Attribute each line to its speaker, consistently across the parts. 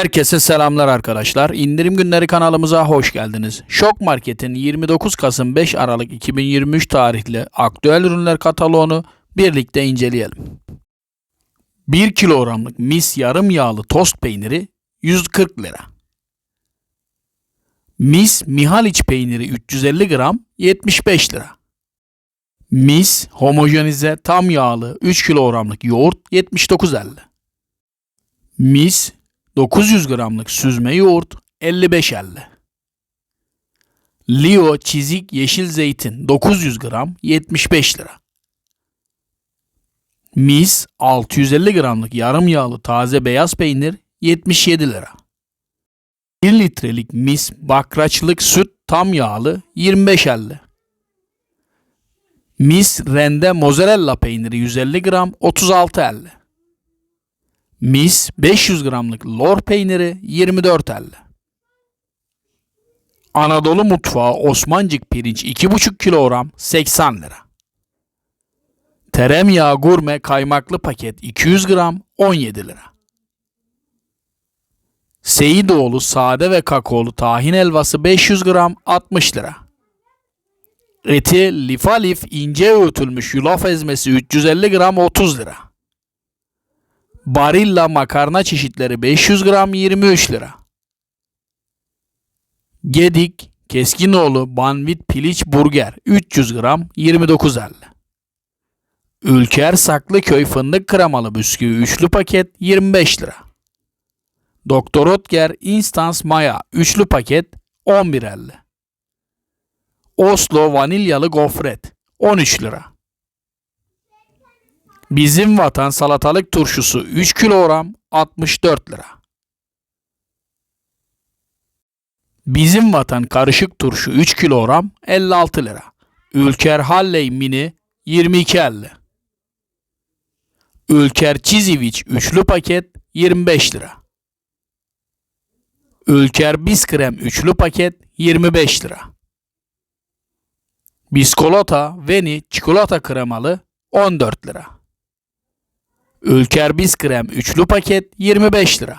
Speaker 1: Herkese selamlar arkadaşlar. İndirim günleri kanalımıza hoş geldiniz. Şok Market'in 29 Kasım 5 Aralık 2023 tarihli aktüel ürünler kataloğunu birlikte inceleyelim. 1 kilogramlık mis yarım yağlı tost peyniri 140 lira. Mis Mihaliç peyniri 350 gram 75 lira. Mis homojenize tam yağlı 3 kilogramlık yoğurt 79.50. Mis 900 gramlık süzme yoğurt 55.50. Leo çizik yeşil zeytin 900 gram 75 lira. Mis 650 gramlık yarım yağlı taze beyaz peynir 77 lira. 1 litrelik mis bakraçlık süt tam yağlı 25.50. Mis rende mozzarella peyniri 150 gram 36.50. Mis 500 gramlık lor peyniri 24.50. Anadolu mutfağı Osmancık pirinç 2,5 kilogram 80 lira. Tereyağı gurme kaymaklı paket 200 gram 17 lira. Seyidoğlu sade ve kakaolu tahin helvası 500 gram 60 lira. Eti lifalif ince öğütülmüş yulaf ezmesi 350 gram 30 lira. Barilla makarna çeşitleri 500 gram 23 lira. Gedik, Keskinoğlu, Banvit piliç burger 300 gram 29.50. Ülker Saklıköy fındık kremalı bisküvi üçlü paket 25 lira. Doktor Otger Instans Maya üçlü paket 11.50. Oslo vanilyalı gofret 13 lira. Bizim vatan salatalık turşusu 3 kilogram 64 lira. Bizim vatan karışık turşu 3 kilogram 56 lira. Ülker Halley mini 22.50. Ülker Çiziviç üçlü paket 25 lira. Ülker Biskrem üçlü paket 25 lira. Biskolata Veni çikolata kremalı 14 lira. Ülker Biskrem üçlü paket 25 lira.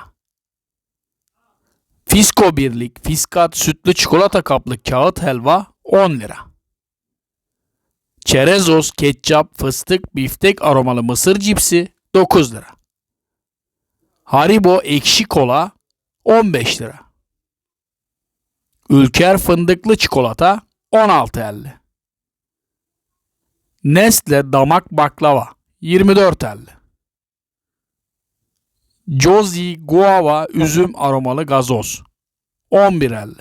Speaker 1: Fisko birlik Fiskat sütlü çikolata kaplı kağıt helva 10 lira. Çerezos ketçap fıstık biftek aromalı mısır cipsi 9 lira. Haribo ekşi kola 15 lira. Ülker fındıklı çikolata 16.50. Nestle damak baklava 24.50. Jozi Guava üzüm aromalı gazoz 11.50.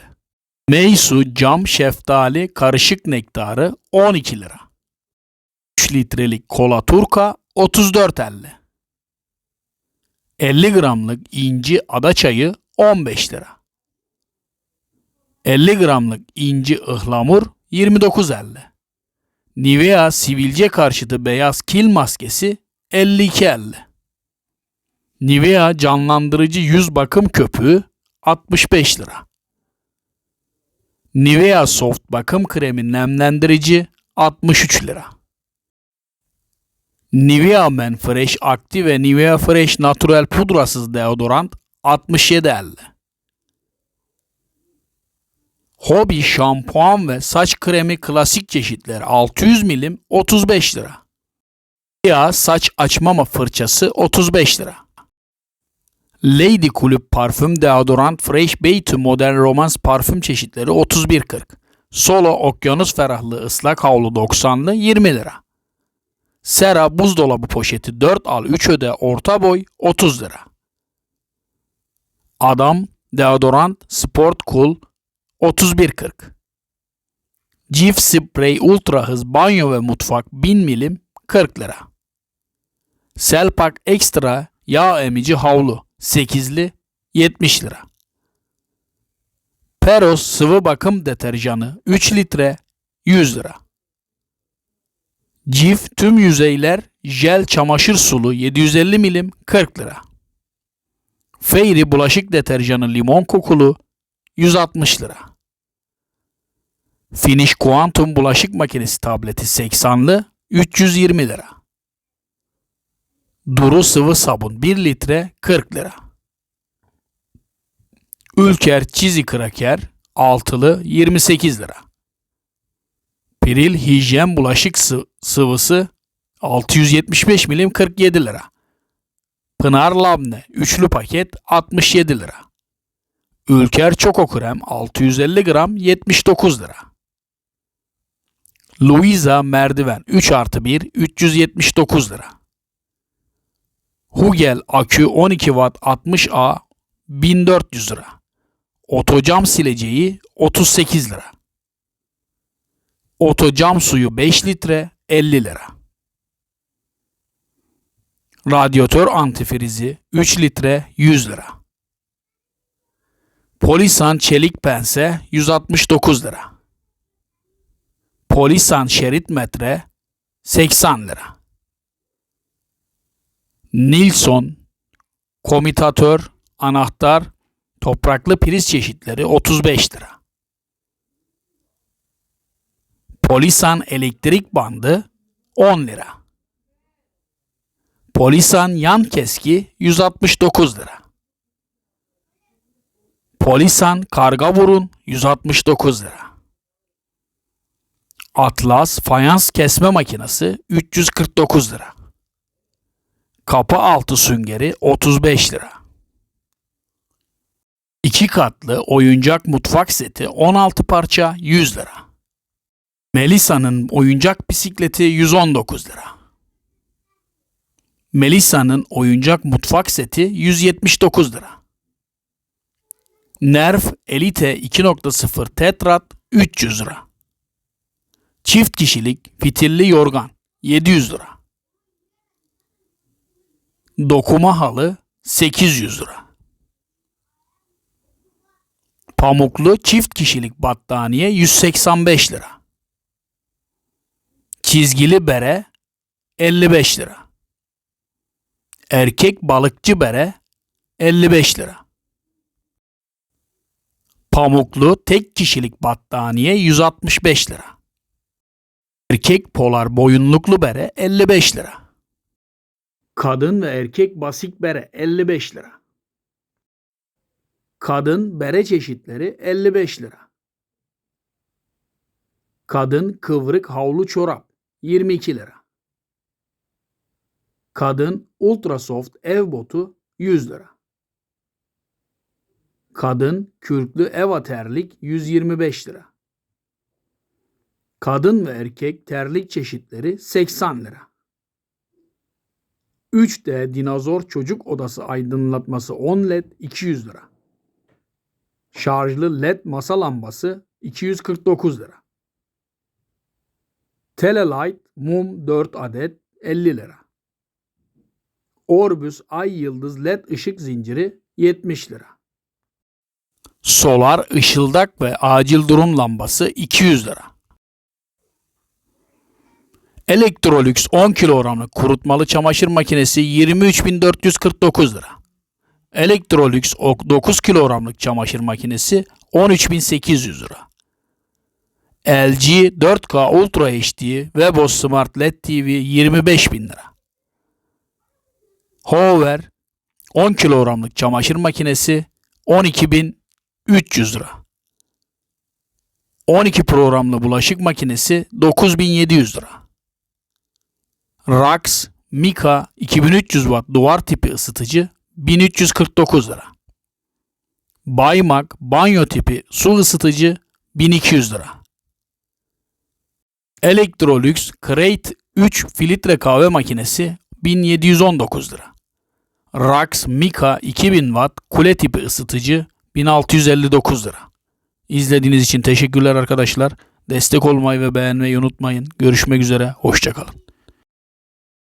Speaker 1: Meysu cam şeftali karışık nektarı 12 lira. 3 litrelik kola turka 34.50. 50 gramlık inci ada çayı 15 lira. 50 gramlık inci ıhlamur 29.50. Nivea sivilce karşıtı beyaz kil maskesi 52.50. Nivea canlandırıcı yüz bakım köpüğü 65 lira. Nivea soft bakım kremi nemlendirici 63 lira. Nivea Men Fresh Aktif ve Nivea Fresh Natural pudrasız deodorant 67.50. Hobby şampuan ve saç kremi klasik çeşitleri 600 milim 35 lira. Nivea saç açmama fırçası 35 lira. Lady Kulüp parfüm deodorant Fresh Beytu Modern Romance parfüm çeşitleri 31.40. Solo Okyanus ferahlığı ıslak havlu 90'lı 20 lira. Sera buzdolabı poşeti 4 al 3 öde orta boy 30 lira. Adam deodorant Sport Cool 31.40. Cif Spray Ultra Hız banyo ve mutfak 1000 milim 40 lira. Selpak Extra yağ emici havlu 8'li 70 lira. Peros sıvı bakım deterjanı 3 litre 100 lira. Cif tüm yüzeyler jel çamaşır sulu 750 milim 40 lira. Fairy bulaşık deterjanı limon kokulu 160 lira. Finish Quantum bulaşık makinesi tableti 80'lı 320 lira. Duru sıvı sabun 1 litre 40 lira. Ülker çizi kraker altılı 28 lira. Piril hijyen bulaşık sı- sıvısı 675 milim 47 lira. Pınar labne üçlü paket 67 lira. Ülker çoko krem 650 gram 79 lira. Louisa merdiven 3 artı 1 379 lira. Hugel akü 12 watt 60A 1400 lira. Otocam sileceği 38 lira. Otocam suyu 5 litre 50 lira. Radyatör antifrizi 3 litre 100 lira. Polisan çelik pense 169 lira. Polisan şerit metre 80 lira. Nilson komitatör anahtar topraklı priz çeşitleri 35 lira. Polisan elektrik bandı 10 lira. Polisan yan keski 169 lira. Polisan karga burun 169 lira. Atlas fayans kesme makinesi 349 lira. Kapı altı süngeri 35 lira. İki katlı oyuncak mutfak seti 16 parça 100 lira. Melisa'nın oyuncak bisikleti 119 lira. Melisa'nın oyuncak mutfak seti 179 lira. Nerf Elite 2.0 Tetrat 300 lira. Çift kişilik fitilli yorgan 700 lira. Dokuma halı 800 lira. Pamuklu çift kişilik battaniye 185 lira. Çizgili bere 55 lira. Erkek balıkçı bere 55 lira. Pamuklu tek kişilik battaniye 165 lira. Erkek polar boyunluklu bere 55 lira. Kadın ve erkek basik bere 55 lira. Kadın bere çeşitleri 55 lira. Kadın kıvrık havlu çorap 22 lira. Kadın ultrasoft ev botu 100 lira. Kadın kürklü eva terlik 125 lira. Kadın ve erkek terlik çeşitleri 80 lira. 3D dinozor çocuk odası aydınlatması 10 led 200 lira. Şarjlı led masa lambası 249 lira. Telelight mum 4 adet 50 lira. Orbus ay yıldız led ışık zinciri 70 lira. Solar ışıldak ve acil durum lambası 200 lira. Electrolux 10 kilogramlık kurutmalı çamaşır makinesi 23.449 lira. Electrolux 9 kilogramlık çamaşır makinesi 13.800 lira. LG 4K Ultra HD Webos Smart LED TV 25.000 lira. Hover 10 kilogramlık çamaşır makinesi 12.300 lira. 12 programlı bulaşık makinesi 9700 lira. Rax Mika 2300 watt duvar tipi ısıtıcı 1349 lira. Baymak banyo tipi su ısıtıcı 1200 lira. Electrolux Crate 3 filtre kahve makinesi 1719 lira. Rax Mika 2000 watt kule tipi ısıtıcı 1659 lira. İzlediğiniz için teşekkürler arkadaşlar. Destek olmayı ve beğenmeyi unutmayın. Görüşmek üzere. Hoşçakalın.